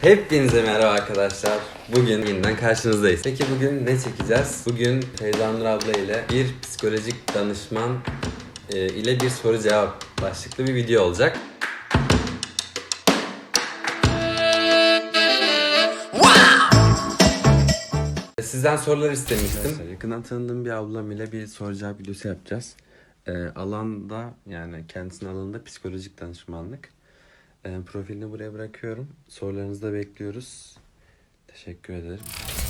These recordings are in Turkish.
Hepinize merhaba arkadaşlar. Bugün yeniden karşınızdayız. Peki bugün ne çekeceğiz? Bugün Feyza Nur abla ile bir psikolojik danışman e, ile bir soru cevap başlıklı bir video olacak. Sizden sorular istemiştim. Yakından tanıdığım bir ablam ile bir soru cevap videosu yapacağız. E, alanda yani kendisinin alanında psikolojik danışmanlık. E, profilini buraya bırakıyorum. Sorularınızı da bekliyoruz. Teşekkür ederim.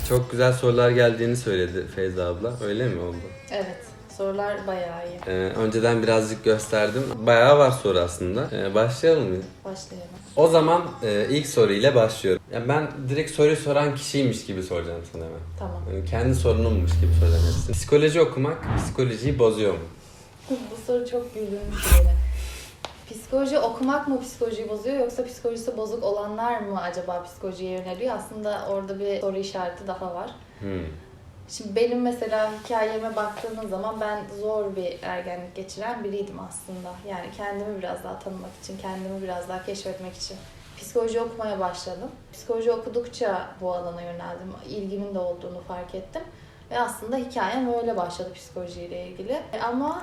Çok güzel sorular geldiğini söyledi Feyza abla. Öyle mi oldu? Evet, sorular bayağı iyi. E, önceden birazcık gösterdim. Bayağı var soru aslında. E, başlayalım mı? Başlayalım. O zaman e, ilk soru ile başlıyorum. Ya ben direkt soruyu soran kişiymiş gibi soracağım sana hemen. Tamam. Yani kendi sorunummuş gibi soracağım hepsini. Psikoloji okumak psikolojiyi bozuyor mu? Bu soru çok güldürmüş beni. Psikoloji okumak mı psikolojiyi bozuyor yoksa psikolojisi bozuk olanlar mı acaba psikolojiye yöneliyor? Aslında orada bir soru işareti daha var. Hmm. Şimdi benim mesela hikayeme baktığınız zaman ben zor bir ergenlik geçiren biriydim aslında. Yani kendimi biraz daha tanımak için, kendimi biraz daha keşfetmek için psikoloji okumaya başladım. Psikoloji okudukça bu alana yöneldim. İlgimin de olduğunu fark ettim. Ve aslında hikayem öyle başladı psikolojiyle ilgili. E, Ama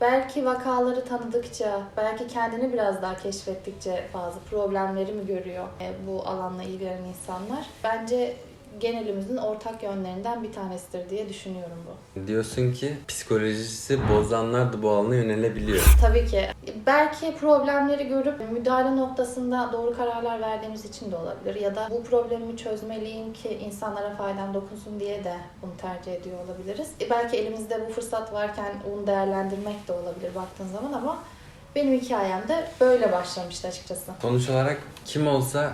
belki vakaları tanıdıkça, belki kendini biraz daha keşfettikçe bazı problemleri mi görüyor e, bu alanla ilgilenen insanlar. Bence genelimizin ortak yönlerinden bir tanesidir diye düşünüyorum bu. Diyorsun ki psikolojisi bozanlar da bu alana yönelebiliyor. Tabii ki. Belki problemleri görüp müdahale noktasında doğru kararlar verdiğimiz için de olabilir. Ya da bu problemi çözmeliyim ki insanlara faydam dokunsun diye de bunu tercih ediyor olabiliriz. E, Belki elimizde bu fırsat varken onu değerlendirmek de olabilir baktığın zaman ama benim hikayem de böyle başlamıştı açıkçası. Sonuç olarak kim olsa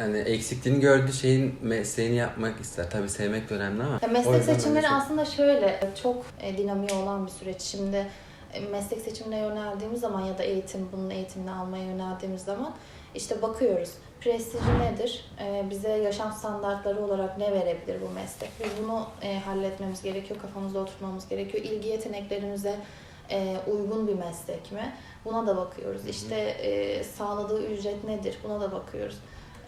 hani eksikliğini gördüğü şeyin mesleğini yapmak ister. Tabii sevmek de önemli ama. Ya meslek seçimleri aslında şöyle çok e, dinamiği olan bir süreç. Şimdi e, meslek seçimine yöneldiğimiz zaman ya da eğitim bunun eğitimini almaya yöneldiğimiz zaman işte bakıyoruz. Prestiji nedir? E, bize yaşam standartları olarak ne verebilir bu meslek? Biz bunu e, halletmemiz gerekiyor, kafamızda oturtmamız gerekiyor. İlgi yeteneklerimize e, uygun bir meslek mi? Buna da bakıyoruz. İşte e, sağladığı ücret nedir? Buna da bakıyoruz.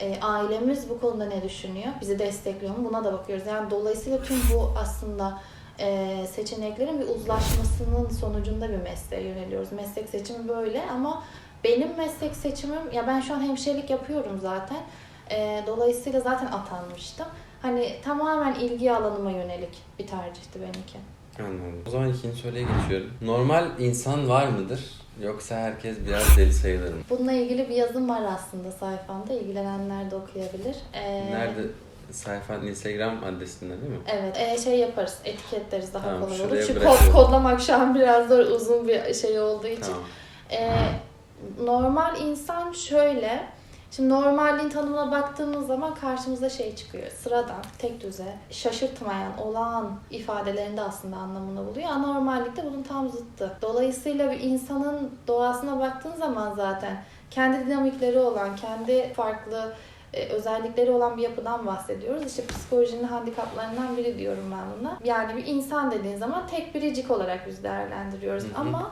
E, ailemiz bu konuda ne düşünüyor? Bizi destekliyor mu? Buna da bakıyoruz. Yani dolayısıyla tüm bu aslında e, seçeneklerin bir uzlaşmasının sonucunda bir mesleğe yöneliyoruz. Meslek seçimi böyle ama benim meslek seçimim, ya ben şu an hemşirelik yapıyorum zaten. E, dolayısıyla zaten atanmıştım. Hani tamamen ilgi alanıma yönelik bir tercihti benimki. Anladım. O zaman ikinci soruya geçiyorum. Normal insan var mıdır? Yoksa herkes biraz deli sayılır mı? Bununla ilgili bir yazım var aslında sayfamda. İlgilenenler de okuyabilir. E, Nerede? Sayfanın Instagram adresinde değil mi? Evet, e, şey yaparız, etiketleriz daha Tamam, kolay olur. şuraya Çünkü bırakıyorum. kod, kodlamak şu an biraz zor, uzun bir şey olduğu için. Tamam. E, normal insan şöyle, şimdi normalliğin tanımına baktığımız zaman karşımıza şey çıkıyor. Sıradan, tek düze, şaşırtmayan, olağan ifadelerinde aslında anlamını buluyor. Anormallik de bunun tam zıttı. Dolayısıyla bir insanın doğasına baktığın zaman zaten kendi dinamikleri olan, kendi farklı e, özellikleri olan bir yapıdan bahsediyoruz. İşte psikolojinin handikaplarından biri diyorum ben buna. Yani bir insan dediğin zaman tek biricik olarak biz değerlendiriyoruz. Hı hı. Ama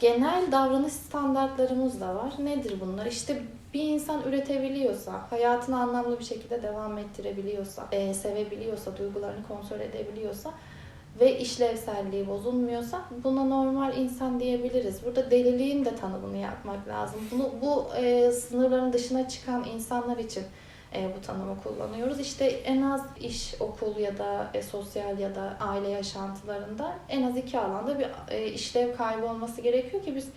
genel davranış standartlarımız da var. Nedir bunlar? İşte bir insan üretebiliyorsa, hayatını anlamlı bir şekilde devam ettirebiliyorsa, e, sevebiliyorsa, duygularını kontrol edebiliyorsa ve işlevselliği bozulmuyorsa buna normal insan diyebiliriz. Burada deliliğin de tanımını yapmak lazım. Bunu bu e, sınırların dışına çıkan insanlar için e, bu tanımı kullanıyoruz. İşte en az iş, okul ya da e, sosyal ya da aile yaşantılarında en az iki alanda bir e, işlev kaybı olması gerekiyor ki biz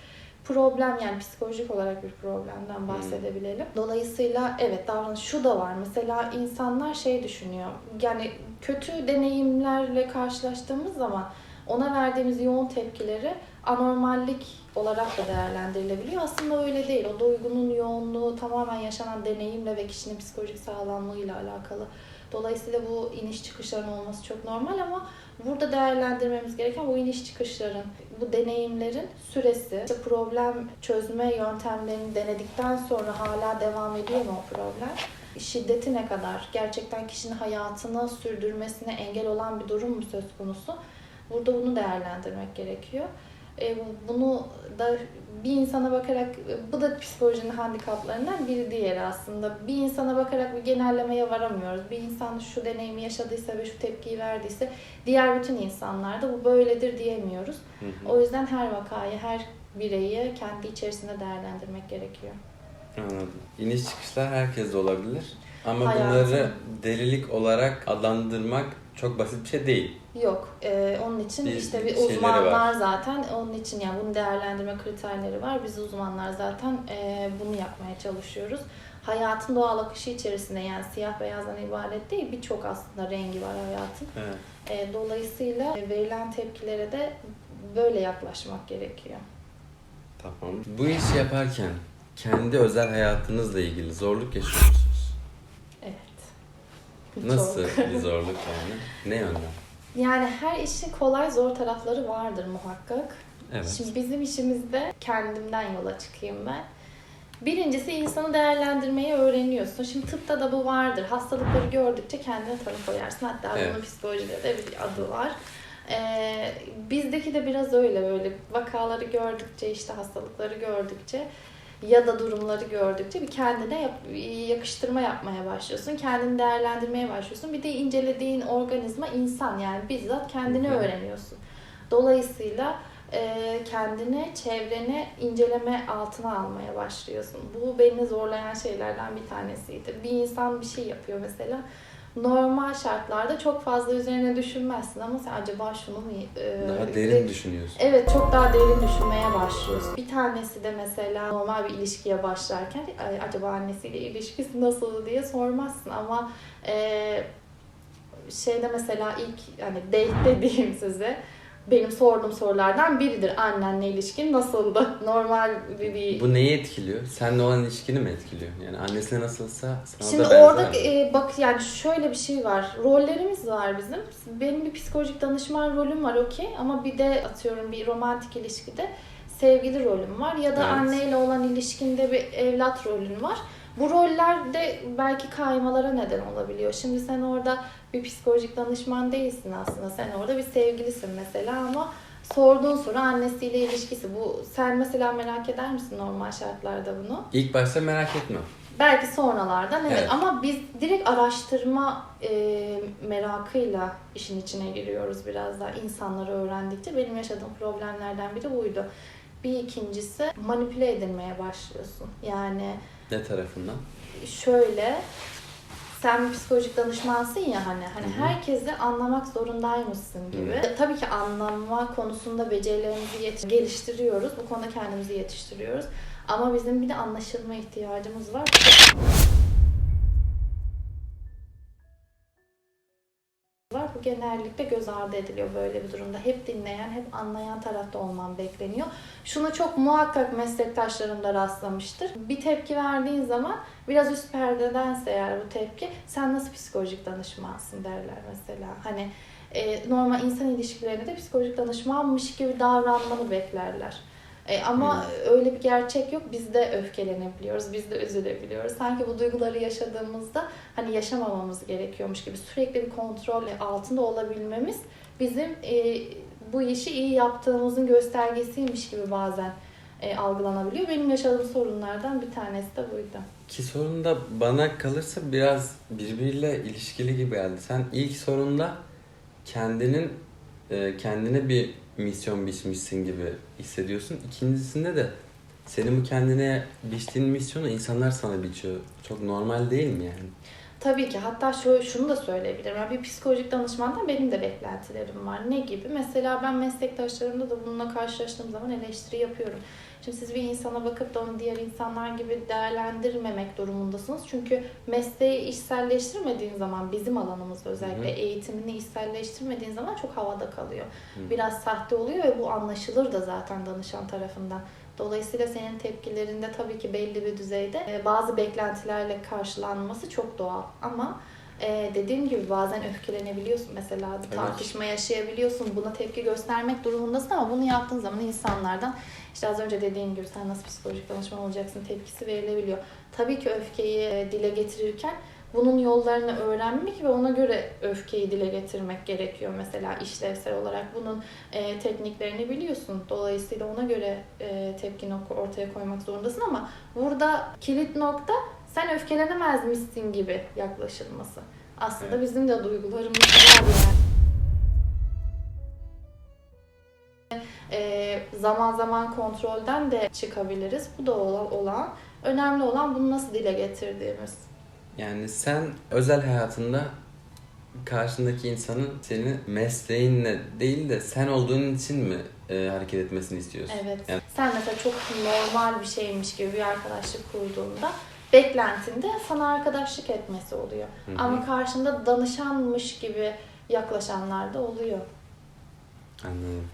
problem yani psikolojik olarak bir problemden bahsedebilelim. Dolayısıyla evet davranış şu da var. Mesela insanlar şey düşünüyor. Yani kötü deneyimlerle karşılaştığımız zaman ona verdiğimiz yoğun tepkileri anormallik olarak da değerlendirilebiliyor. Aslında öyle değil. O duygunun yoğunluğu tamamen yaşanan deneyimle ve kişinin psikolojik sağlamlığıyla alakalı. Dolayısıyla bu iniş çıkışların olması çok normal ama burada değerlendirmemiz gereken bu iniş çıkışların, bu deneyimlerin süresi, işte problem çözme yöntemlerini denedikten sonra hala devam ediyor mu o problem? Şiddeti ne kadar? Gerçekten kişinin hayatını sürdürmesine engel olan bir durum mu söz konusu? Burada bunu değerlendirmek gerekiyor. E, bunu da bir insana bakarak bu da psikolojinin handikaplarından biri diğeri aslında. Bir insana bakarak bir genellemeye varamıyoruz. Bir insan şu deneyimi yaşadıysa ve şu tepkiyi verdiyse diğer bütün insanlarda bu böyledir diyemiyoruz. Hı hı. O yüzden her vakayı, her bireyi kendi içerisinde değerlendirmek gerekiyor. Anladım. İniş çıkışlar herkeste olabilir. Ama Hayatın. bunları delilik olarak adlandırmak çok basit bir şey değil. Yok. Ee, onun için Bir işte bir uzmanlar var. zaten onun için yani bunu değerlendirme kriterleri var. Biz uzmanlar zaten e, bunu yapmaya çalışıyoruz. Hayatın doğal akışı içerisinde yani siyah beyazdan ibaret değil birçok aslında rengi var hayatın. Evet. E, dolayısıyla verilen tepkilere de böyle yaklaşmak gerekiyor. Tamam. Bu işi yaparken kendi özel hayatınızla ilgili zorluk yaşıyor musunuz? Evet. Nasıl bir zorluk yani? Ne yönden? Yani her işin kolay zor tarafları vardır muhakkak. Evet. Şimdi bizim işimizde kendimden yola çıkayım ben. Birincisi insanı değerlendirmeyi öğreniyorsun. Şimdi tıpta da bu vardır. Hastalıkları gördükçe kendine tanı koyarsın. Hatta bunun Evet. psikolojide de bir adı var. Ee, bizdeki de biraz öyle böyle vakaları gördükçe işte hastalıkları gördükçe ya da durumları gördükçe bir kendine yap- yakıştırma yapmaya başlıyorsun. Kendini değerlendirmeye başlıyorsun. Bir de incelediğin organizma insan yani bizzat kendini öğreniyorsun. Dolayısıyla e, kendini, çevreni inceleme altına almaya başlıyorsun. Bu beni zorlayan şeylerden bir tanesiydi. Bir insan bir şey yapıyor mesela. Normal şartlarda çok fazla üzerine düşünmezsin ama sen acaba şunu mu... e, Daha derin düşünüyorsun. Evet çok daha derin düşünmeye başlıyorsun. Bir tanesi de mesela normal bir ilişkiye başlarken "Ay, acaba annesiyle ilişkisi nasıl diye sormazsın ama e, şeyde mesela ilk hani date dediğim size benim sorduğum sorulardan biridir. Annenle ilişkin nasıldı? Normal bir, bir Bu neyi etkiliyor? Seninle olan ilişkini mi etkiliyor? Yani annesine nasılsa sana Şimdi da benzer orada mi? e, bak yani şöyle bir şey var. Rollerimiz var bizim. Benim bir psikolojik danışman rolüm var okey ama bir de atıyorum bir romantik ilişkide sevgili rolüm var ya da Evet. anneyle olan ilişkinde bir evlat rolün var. Bu rollerde belki kaymalara neden olabiliyor. Şimdi sen orada bir psikolojik danışman değilsin aslında. Sen orada bir sevgilisin mesela ama sorduğun soru annesiyle ilişkisi. Bu sen mesela merak eder misin normal şartlarda bunu? İlk başta merak etme. Belki sonralardan evet, Evet. ama biz direkt araştırma e, merakıyla işin içine giriyoruz biraz daha insanları öğrendikçe. Benim yaşadığım problemlerden biri buydu. Bir ikincisi manipüle edilmeye başlıyorsun. Yani Ne tarafından? şöyle sen bir psikolojik danışmansın ya hani hani Hı hı. herkesi anlamak zorundaymışsın gibi. Evet. Tabii ki anlama konusunda becerilerimizi yet- geliştiriyoruz. Bu konuda kendimizi yetiştiriyoruz. Ama bizim bir de anlaşılma ihtiyacımız var. Genellikle göz ardı ediliyor böyle bir durumda. Hep dinleyen, hep anlayan tarafta olman bekleniyor. Şuna çok muhakkak meslektaşlarım da rastlamıştır. Bir tepki verdiğin zaman biraz üst perdedense eğer bu tepki sen nasıl psikolojik danışmansın derler mesela. Hani e, normal insan ilişkilerinde de psikolojik danışmanmış gibi davranmanı beklerler. E, ama öyle bir gerçek yok. Biz de öfkelenebiliyoruz, biz de üzülebiliyoruz. Sanki bu duyguları yaşadığımızda hani yaşamamamız gerekiyormuş gibi sürekli bir kontrol altında olabilmemiz bizim e, bu işi iyi yaptığımızın göstergesiymiş gibi bazen e, algılanabiliyor. Benim yaşadığım sorunlardan bir tanesi de buydu. Ki sorun da bana kalırsa biraz birbiriyle ilişkili gibi geldi. Sen ilk sorunda kendinin e, kendine bir misyon biçmişsin gibi hissediyorsun. İkincisinde de senin bu kendine biçtiğin misyonu insanlar sana biçiyor. Çok normal değil mi yani? Tabii ki. Hatta şöyle, şunu da söyleyebilirim. Yani bir psikolojik danışmandan benim de beklentilerim var. Ne gibi? Mesela ben meslektaşlarımda da bununla karşılaştığım zaman eleştiri yapıyorum. Şimdi siz bir insana bakıp da onu diğer insanlar gibi değerlendirmemek durumundasınız. Çünkü mesleği işselleştirmediğin zaman bizim alanımızda özellikle Hı hı. eğitimini işselleştirmediğin zaman çok havada kalıyor. Hı. Biraz sahte oluyor ve bu anlaşılır da zaten danışan tarafından. Dolayısıyla senin tepkilerinde tabii ki belli bir düzeyde e, bazı beklentilerle karşılanması çok doğal. Ama e, dediğim gibi bazen öfkelenebiliyorsun mesela ki. tartışma yaşayabiliyorsun. Buna tepki göstermek durumundasın ama bunu yaptığın zaman insanlardan işte az önce dediğim gibi sen nasıl psikolojik danışman olacaksın tepkisi verilebiliyor. Tabii ki öfkeyi e, dile getirirken bunun yollarını öğrenmek ve ona göre öfkeyi dile getirmek gerekiyor mesela işlevsel olarak. Bunun e, tekniklerini biliyorsun. Dolayısıyla ona göre e, tepkini ortaya koymak zorundasın ama burada kilit nokta sen öfkelenemezmişsin gibi yaklaşılması. Aslında Evet. bizim de duygularımız var yani. E, zaman zaman kontrolden de çıkabiliriz. Bu da olan, olan. Önemli olan bunu nasıl dile getirdiğimiz. Yani sen özel hayatında karşındaki insanın seni mesleğinle değil de sen olduğun için mi e, hareket etmesini istiyorsun? Evet. Yani- Sen mesela çok normal bir şeymiş gibi bir arkadaşlık kurduğunda beklentinde sana arkadaşlık etmesi oluyor. Hı hı. Ama karşında danışanmış gibi yaklaşanlar da oluyor. Anladım.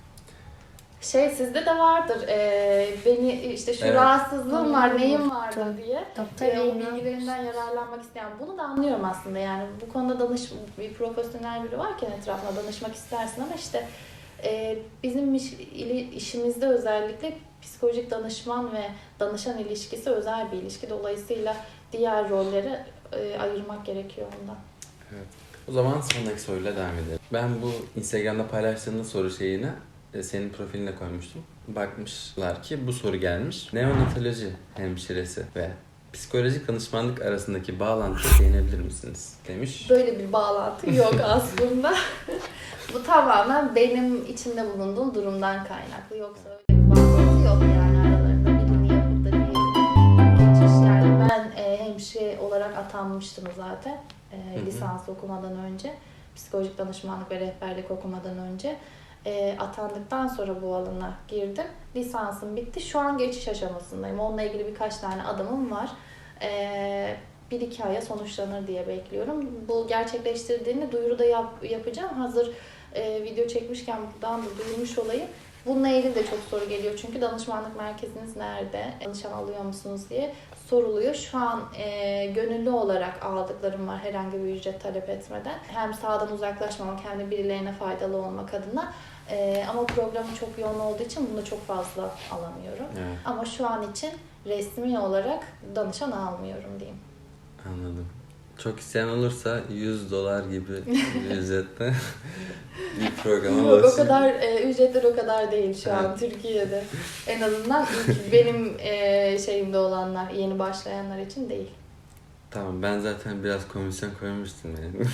Şey sizde de vardır. eee, beni işte şu Evet. rahatsızlığım var, neyim vardı diye. Doktor o Bey'in bilgilerinden yararlanmak isteyen. Bunu da anlıyorum aslında yani. Bu konuda danış bir profesyonel biri varken etrafına danışmak istersin ama işte e, bizim iş, işimizde özellikle psikolojik danışman ve danışan ilişkisi özel bir ilişki. Dolayısıyla diğer rolleri e, ayırmak gerekiyor ondan. O zaman sonraki soruyla devam edelim. Ben bu Instagram'da paylaştığında soru şeyini e, senin profiline koymuştum. Bakmışlar ki bu soru gelmiş. Neonatoloji hemşiresi ve psikolojik danışmanlık arasındaki bağlantıya değinebilir misiniz? Demiş. Böyle bir bağlantı yok aslında. Bu tamamen benim içinde bulunduğum durumdan kaynaklı. Yoksa yok yani aralarında birini yapıp da geçiş. Yani ben e, hemşire olarak atanmıştım zaten e, lisans okumadan önce. Psikolojik danışmanlık ve rehberlik okumadan önce. E, atandıktan sonra bu alana girdim. Lisansım bitti. Şu an geçiş aşamasındayım. Onunla ilgili birkaç tane adımım var. E, bir iki aya sonuçlanır diye bekliyorum. Bu gerçekleştirdiğini duyuruda yap, yapacağım. Hazır e, video çekmişken buradan da duyurmuş olayım. Bununla ilgili de çok soru geliyor çünkü danışmanlık merkeziniz nerede? Danışan alıyor musunuz diye soruluyor. Şu an e, gönüllü olarak aldıklarım var herhangi bir ücret talep etmeden. Hem sağdan uzaklaşmamak hem de birilerine faydalı olmak adına. E, ama programı çok yoğun olduğu için bunu çok fazla alamıyorum. Evet, Ama şu an için resmi olarak danışan almıyorum diyeyim. anladım. Çok isteyen olursa 100 dolar gibi bir ücretle bir programa Yok o ulaşın. kadar e, ücretler o kadar değil şu an. Türkiye'de. En azından ilk benim e, şeyimde olanlar, yeni başlayanlar için değil. Tamam ben zaten biraz komisyon koymuştum yani.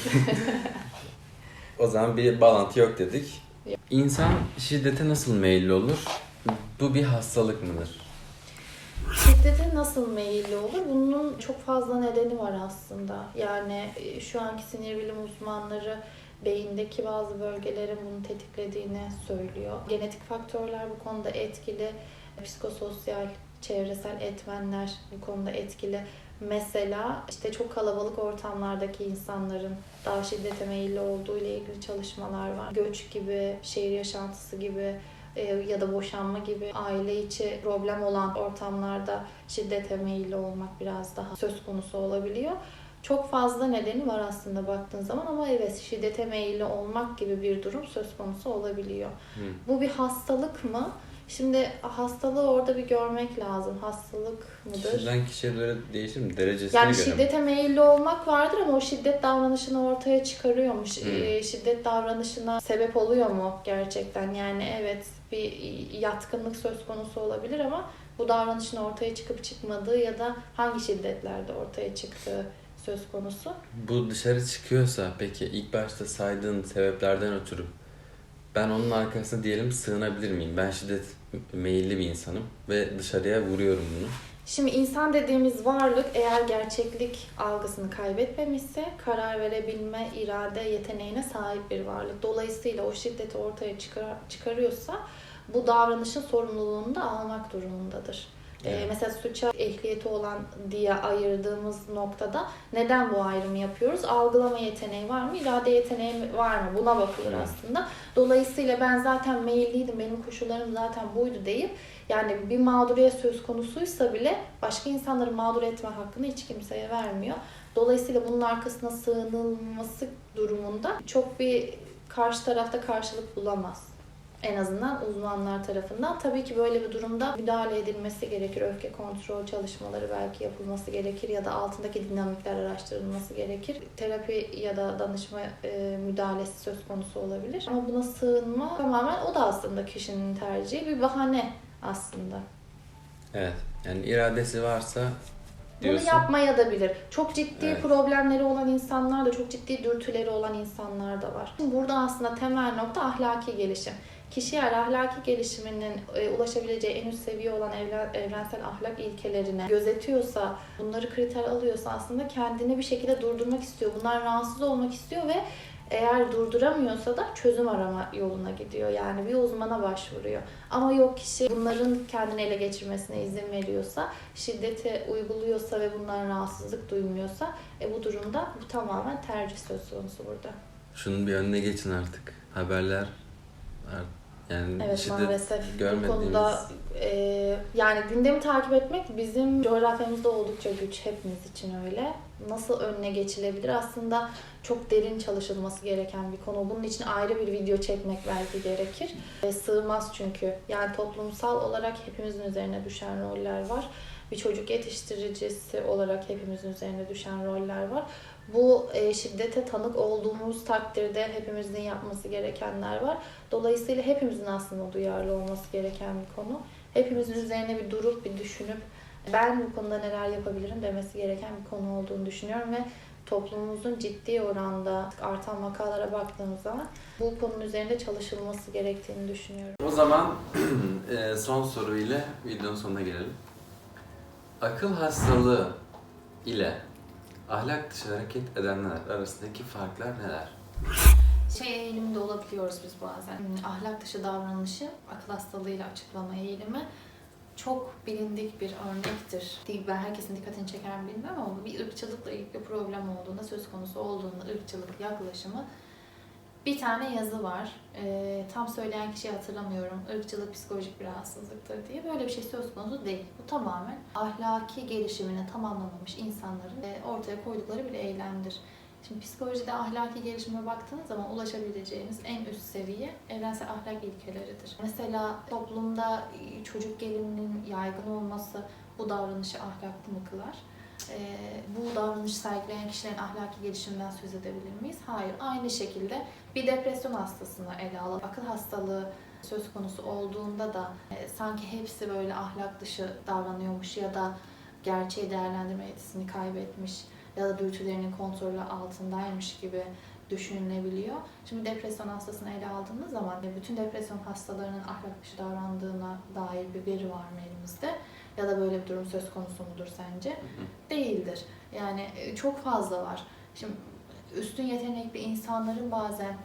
o zaman bir bağlantı yok dedik. İnsan şiddete nasıl meyilli olur? Bu bir hastalık mıdır? Şiddete nasıl meyilli olur? Bunun çok fazla nedeni var aslında. Yani e, şu anki sinir bilim uzmanları beyindeki bazı bölgelerin bunu tetiklediğini söylüyor. Genetik faktörler bu konuda etkili. Psikososyal, çevresel etmenler bu konuda etkili. Mesela işte çok kalabalık ortamlardaki insanların daha şiddete meyilli olduğu ile ilgili çalışmalar var. Göç gibi, şehir yaşantısı gibi ya da boşanma gibi aile içi problem olan ortamlarda şiddete meyilli olmak biraz daha söz konusu olabiliyor. Çok fazla nedeni var aslında baktığın zaman ama evet şiddete meyilli olmak gibi bir durum söz konusu olabiliyor. Hı. Bu bir hastalık mı? Şimdi hastalığı orada bir görmek lazım. Hastalık mıdır? Kişiden kişiye göre değişir mi? Derecesine Yani göre mi? şiddete meyilli olmak vardır ama o şiddet davranışını ortaya çıkarıyormuş. Hmm. Ee, şiddet davranışına sebep oluyor mu gerçekten? Yani evet bir yatkınlık söz konusu olabilir ama bu davranışın ortaya çıkıp çıkmadığı ya da hangi şiddetlerde ortaya çıktığı söz konusu. Bu dışarı çıkıyorsa peki ilk başta saydığın sebeplerden ötürü ben onun arkasına diyelim sığınabilir miyim? Ben şiddet meyilli bir insanım ve dışarıya vuruyorum bunu. Şimdi insan dediğimiz varlık eğer gerçeklik algısını kaybetmemişse karar verebilme irade yeteneğine sahip bir varlık. Dolayısıyla o şiddeti ortaya çıkar, çıkarıyorsa bu davranışın sorumluluğunu da almak durumundadır. Ee, Evet. mesela suça ehliyeti olan diye ayırdığımız noktada neden bu ayrımı yapıyoruz? Algılama yeteneği var mı? İrade yeteneği var mı? Buna bakılır Evet. aslında. Dolayısıyla ben zaten meyilliydim, benim koşullarım zaten buydu deyip yani bir mağduriyet söz konusuysa bile başka insanları mağdur etme hakkını hiç kimseye vermiyor. Dolayısıyla bunun arkasına sığınılması durumunda çok bir karşı tarafta karşılık bulamaz. En azından uzmanlar tarafından. Tabii ki böyle bir durumda müdahale edilmesi gerekir. Öfke kontrol çalışmaları belki yapılması gerekir ya da altındaki dinamikler araştırılması gerekir. Terapi ya da danışma e, müdahalesi söz konusu olabilir. Ama buna sığınma tamamen o da aslında kişinin tercihi. Bir bahane aslında. Evet. Yani iradesi varsa Bunu diyorsun. yapmaya da bilir. Çok ciddi Evet. problemleri olan insanlar da, çok ciddi dürtüleri olan insanlar da var. Burada aslında temel nokta ahlaki gelişim. Kişi eğer ahlaki gelişiminin e, ulaşabileceği en üst seviye olan evren- evrensel ahlak ilkelerine gözetiyorsa, bunları kriter alıyorsa aslında kendini bir şekilde durdurmak istiyor. Bunlar rahatsız olmak istiyor ve eğer durduramıyorsa da çözüm arama yoluna gidiyor. Yani bir uzmana başvuruyor. Ama yok kişi bunların kendini ele geçirmesine izin veriyorsa, şiddeti uyguluyorsa ve bundan rahatsızlık duymuyorsa e, bu durumda bu tamamen tercih söz konusu burada. Şunun bir önüne geçin artık. Haberler art- yani Evet şiddet maalesef bu görmediğimiz konuda e, yani gündemi takip etmek bizim coğrafyamızda oldukça güç hepimiz için öyle. Nasıl önüne geçilebilir? Aslında çok derin çalışılması gereken bir konu. Bunun için ayrı bir video çekmek belki gerekir. E, sığmaz çünkü. Yani toplumsal olarak hepimizin üzerine düşen roller var. Bir çocuk yetiştiricisi olarak hepimizin üzerine düşen roller var. Bu e, şiddete tanık olduğumuz takdirde hepimizin yapması gerekenler var. Dolayısıyla hepimizin aslında duyarlı olması gereken bir konu. Hepimizin üzerine bir durup bir düşünüp ben bu konuda neler yapabilirim demesi gereken bir konu olduğunu düşünüyorum ve toplumumuzun ciddi oranda artan vakalara baktığımız zaman bu konunun üzerinde çalışılması gerektiğini düşünüyorum. O zaman e, son soru ile videonun sonuna gelelim. Akıl hastalığı ile ahlak dışı hareket edenler arasındaki farklar neler? Şey eğiliminde olabiliyoruz biz bazen. Hmm, Ahlak dışı davranışı akıl hastalığıyla açıklama eğilimi çok bilindik bir örnektir. Değil, ben herkesin dikkatini çeker mi bilmem ama bir ırkçılıkla ilgili problem olduğunda, söz konusu olduğunda ırkçılık yaklaşımı bir tane yazı var. Ee, tam söyleyen kişiyi hatırlamıyorum. Irkçılık psikolojik bir rahatsızlıktır diye. Böyle bir şey söz konusu değil. Bu tamamen ahlaki gelişimini tamamlamamış insanların e, ortaya koydukları bir eylemdir. Şimdi psikolojide ahlaki gelişime baktığınız zaman ulaşabileceğiniz en üst seviye evrensel ahlak ilkeleridir. Mesela toplumda e, çocuk geliminin yaygın olması bu davranışı ahlaklı mı kılar? Ee, bu davranışı sergileyen kişilerin ahlaki gelişiminden söz edebilir miyiz? Hayır. Aynı şekilde bir depresyon hastasını ele alalım. Akıl hastalığı söz konusu olduğunda da e, sanki hepsi böyle ahlak dışı davranıyormuş ya da gerçeği değerlendirme yetisini kaybetmiş ya da dürtülerinin kontrolü altındaymış gibi düşünülebiliyor. Şimdi depresyon hastasını ele aldığımız zaman bütün depresyon hastalarının ahlak dışı davrandığına dair bir veri var mı elimizde? Ya da böyle bir durum söz konusu mudur sence? Değildir. Yani e, çok fazla var. Şimdi üstün yetenekli insanların bazen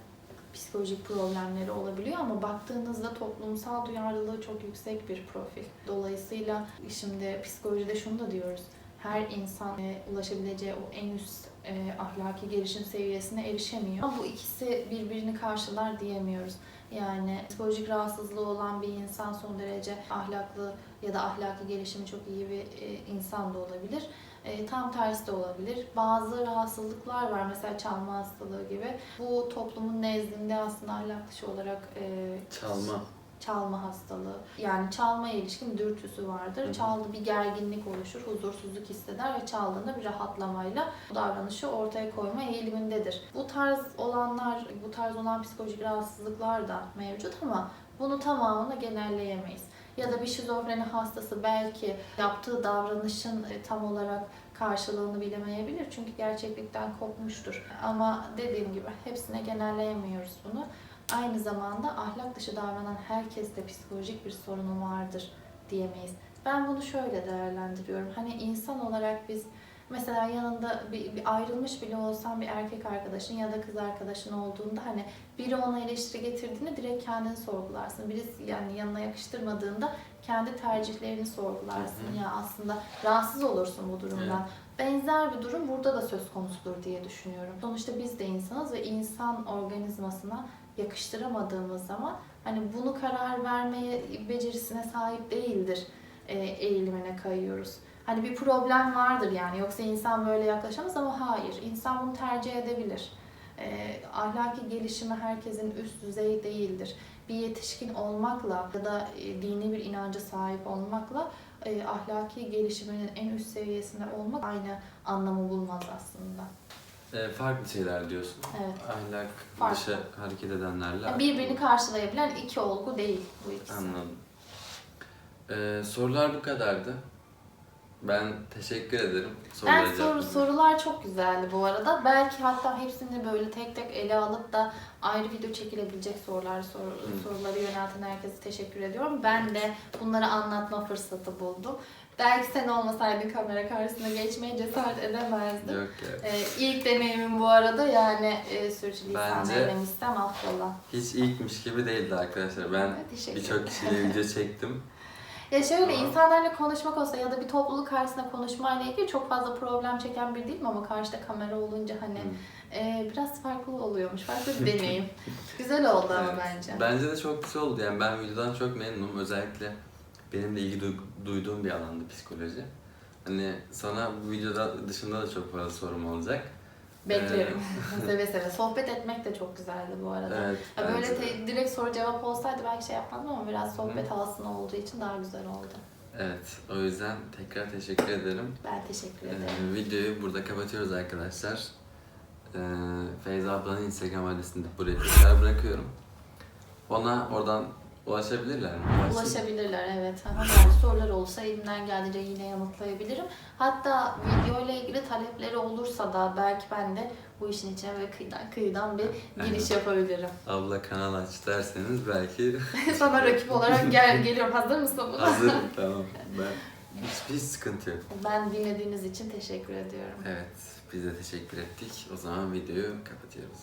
psikolojik problemleri olabiliyor ama baktığınızda toplumsal duyarlılığı çok yüksek bir profil. Dolayısıyla şimdi psikolojide şunu da diyoruz. Her insan e, ulaşabileceği o en üst e, ahlaki gelişim seviyesine erişemiyor. Ama bu ikisi birbirini karşılar diyemiyoruz. Yani psikolojik rahatsızlığı olan bir insan son derece ahlaklı ya da ahlaki gelişimi çok iyi bir e, insan da olabilir. E, tam tersi de olabilir. Bazı rahatsızlıklar var mesela çalma hastalığı gibi. Bu toplumun nezdinde aslında ahlak dışı olarak e, Çalma. çalma hastalığı. Yani çalmaya ilişkin dürtüsü vardır. Hı. Çaldı bir gerginlik oluşur, huzursuzluk hisseder ve çaldığında bir rahatlamayla bu davranışı ortaya koyma eğilimindedir. Bu tarz olanlar, bu tarz olan psikolojik rahatsızlıklar da mevcut ama bunu tamamını genelleyemeyiz. Ya da bir şizofreni hastası belki yaptığı davranışın e, tam olarak karşılığını bilemeyebilir çünkü gerçeklikten kopmuştur. Ama dediğim gibi hepsine genelleyemiyoruz bunu. Aynı zamanda ahlak dışı davranan herkeste psikolojik bir sorunu vardır diyemeyiz. Ben bunu şöyle değerlendiriyorum. Hani insan olarak biz mesela yanında bir, bir ayrılmış bile olsan bir erkek arkadaşın ya da kız arkadaşın olduğunda hani biri ona eleştiri getirdiğinde direkt kendini sorgularsın. Birisi yani yanına yakıştırmadığında kendi tercihlerini sorgularsın. Ya aslında rahatsız olursun bu durumdan. Benzer bir durum burada da söz konusudur diye düşünüyorum. Sonuçta biz de insanız ve insan organizmasına yakıştıramadığımız zaman hani bunu karar vermeye becerisine sahip değildir eğilimine kayıyoruz. Hani bir problem vardır yani yoksa insan böyle yaklaşamaz ama hayır insan bunu tercih edebilir. E, ahlaki gelişimi herkesin üst düzey değildir. bir yetişkin olmakla ya da e, dini bir inanca sahip olmakla e, ahlaki gelişiminin en üst seviyesinde olmak aynı anlamı bulmaz aslında. E, farklı şeyler diyorsun. Evet. Ahlak Farklı. dışı hareket edenlerle. Yani birbirini karşılayabilen iki olgu değil bu ikisi. Anladım. E, sorular bu kadardı. Ben teşekkür ederim. Sorulara Ben soru, sorular çok güzeldi bu arada. Belki hatta hepsini böyle tek tek ele alıp da ayrı video çekilebilecek sorular sor, soruları yönelten herkese teşekkür ediyorum. Ben de bunları anlatma fırsatı buldum. Belki sen olmasaydın kamera karşısına geçmeye cesaret edemezdim. Yok ya. Ee, ilk deneyimim bu arada yani e, sürçülisan Bence- eylemişsem affola. Hiç ilkmiş gibi değildi arkadaşlar. Ben Evet, birçok kişiyle video çektim. Ya şöyle insanlarla konuşmak olsa ya da bir topluluk karşısında konuşmayla ilgili çok fazla problem çeken bir değilim ama karşıda kamera olunca hani e, biraz farklı oluyormuş. Farklı bir deneyim. Güzel oldu ama Evet. bence. Bence de çok güzel oldu. Yani ben videodan çok memnunum. Özellikle benim de ilgi duy- duyduğum bir alandı psikoloji. Hani sana bu videoda dışında da çok fazla sorum olacak. Beklerim. seve seve. Sohbet etmek de çok güzeldi bu arada. Evet. Ya böyle te- direkt soru cevap olsaydı belki şey yapmazdım ama biraz sohbet havasında olduğu için daha güzel oldu. Evet. O yüzden tekrar teşekkür ederim. Ben teşekkür Ee, ederim. videoyu burada kapatıyoruz arkadaşlar. Ee, Feyza ablanın Instagram adresini de buraya tekrar bırakıyorum. Ona oradan ulaşabilirler mi? Ulaşabilirler evet. Yani sorular olursa elimden geldiğince yine yanıtlayabilirim. Hatta video ile ilgili talepleri olursa da belki ben de bu işin içine böyle kıyıdan kıyıdan bir giriş yapabilirim. Abla kanal aç derseniz belki Sana rakip olarak gel geliyorum. Hazır mısın buna? hazırım tamam. Ben hiçbir hiç sıkıntı yok. Ben dinlediğiniz için teşekkür ediyorum. Evet biz de teşekkür ettik. O zaman videoyu kapatıyoruz.